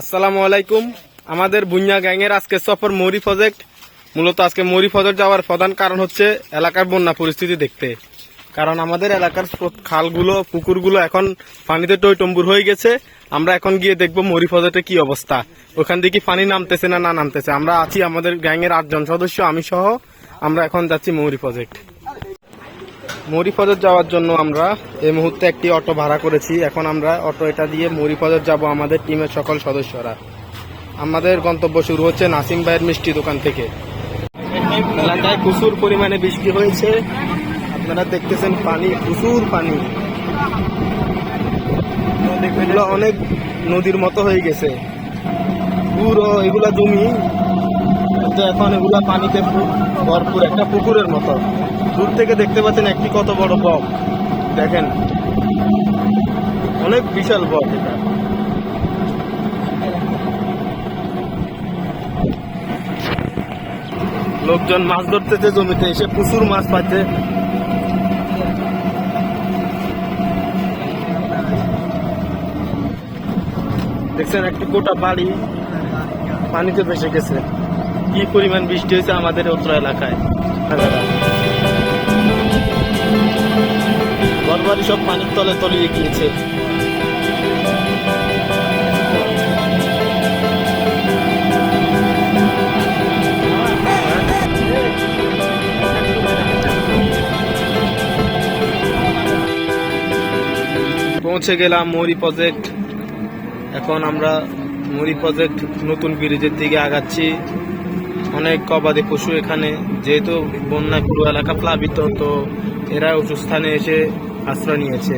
আসসালামু আলাইকুম। আমাদের বুনিয়া গ্যাংয়ের আজকে সফর মরি প্রজেক্ট মূলত আজকে মরি প্রজেক্ট যাওয়ার প্রধান কারণ হচ্ছে এলাকার বন্যা পরিস্থিতি দেখতে। কারণ আমাদের এলাকার খালগুলো, পুকুরগুলো এখন পানিতে টইটম্বুর হয়ে গেছে। আমরা এখন গিয়ে দেখব মরি প্রজেক্টে কি অবস্থা। ওখান থেকে পানি নামতেছে না না নামতেছে। আমরা আছি আমাদের গ্যাংয়ের আটজন সদস্য, আমি সহ। আমরা এখন যাচ্ছি মৌরি প্রজেক্ট মরিফজর যাওয়ার জন্য আমরা এই মুহূর্তে একটি অটো ভাড়া করেছি। এখন আমরা অটো এটা দিয়ে মরিফজর যাব আমাদের টিমের সকল সদস্যরা। আমাদের গন্তব্য শুরু হচ্ছে নাসিম ভাইয়ের মিষ্টি দোকান থেকে। এলাকায় প্রচুর পরিমাণে বৃষ্টি হয়েছে। আপনারা দেখতেছেন পানি, প্রচুর পানি। এগুলো অনেক নদীর মতো হয়ে গেছে। পুরো এগুলা জমি, কিন্তু এখন এগুলা পানিতে ভরপুর, একটা পুকুরের মতো। দূর থেকে দেখতে পাচ্ছেন একটি কত বড় বক। দেখেন। অনেক বিশাল বক এটা। লোকজন মাছ ধরতেছে জমিতে, এসে প্রচুর মাছ পাচ্ছে। দেখছেন, একটি গোটা বাড়ি পানিতে ভেসে গেছে। কি পরিমাণ বৃষ্টি হয়েছে আমাদের অত্র এলাকায়। ঘরবাড়ি সব পানির তলে তলিয়ে গিয়েছে পৌঁছে গেলাম মরি প্রজেক্ট এখন আমরা মুড়ি প্রজেক্ট নতুন ব্রিজের দিকে আগাচ্ছি। অনেক গবাদি পশু এখানে, যেহেতু বন্যায় পুরো এলাকা প্লাবিত, তো এরা উঁচু স্থানে এসে আশ্রয় নিয়েছে।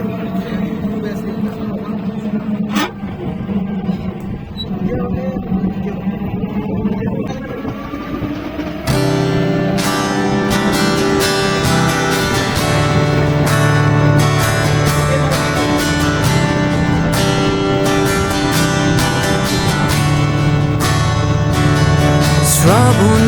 শ্রাবণ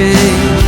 change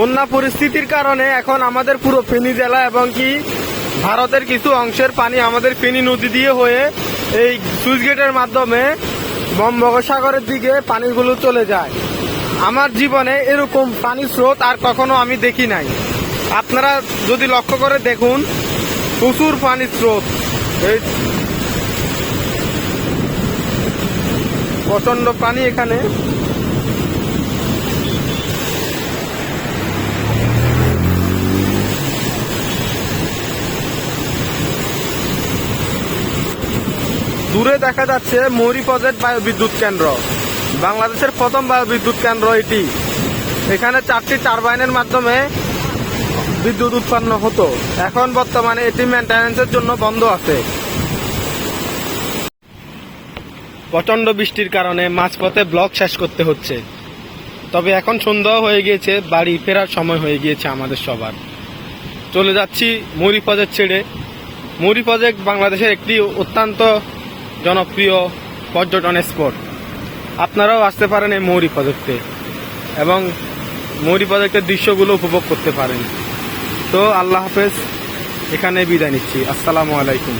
বন্যা পরিস্থিতির কারণে এখন আমাদের পুরো ফেনী জেলা এবং কি ভারতের কিছু অংশের পানি আমাদের ফেনী নদী দিয়ে হয়ে এই সুইচ গেটের মাধ্যমে বঙ্গোপসাগরের দিকে পানিগুলো চলে যায়। আমার জীবনে এরকম পানির স্রোত আর কখনো আমি দেখি নাই। আপনারা যদি লক্ষ্য করে দেখুন, প্রচুর পানির স্রোত। এই প্রচণ্ড পানি এখানে। দূরে দেখা যাচ্ছে মৌরি প্রজেক্ট বায়ু বিদ্যুৎ কেন্দ্র। বাংলাদেশের প্রথম বায়ু বিদ্যুৎ কেন্দ্র এটি। এখানে চারটি টারবাইনের মাধ্যমে বিদ্যুৎ উৎপন্ন হতো। এখন বর্তমানে এটি মেনটেন্যান্সের জন্য বন্ধ আছে। প্রচণ্ড বৃষ্টির কারণে মাঝপথে ব্লক শেষ করতে হচ্ছে। তবে এখন সন্ধ্যা হয়ে গিয়েছে, বাড়ি ফেরার সময় হয়ে গিয়েছে আমাদের সবার। চলে যাচ্ছি মৌরি প্রজেক্ট ছেড়ে। মৌরি প্রজেক্ট বাংলাদেশের একটি অত্যন্ত জনপ্রিয় পর্যটন স্পট আপনারাও আসতে পারেন এই মৌরি প্রজেক্টে এবং মৌরি প্রজেক্টের দৃশ্যগুলো উপভোগ করতে পারেন। তো আল্লাহ হাফেজ এখানে বিদায় নিচ্ছি। আসসালামু আলাইকুম।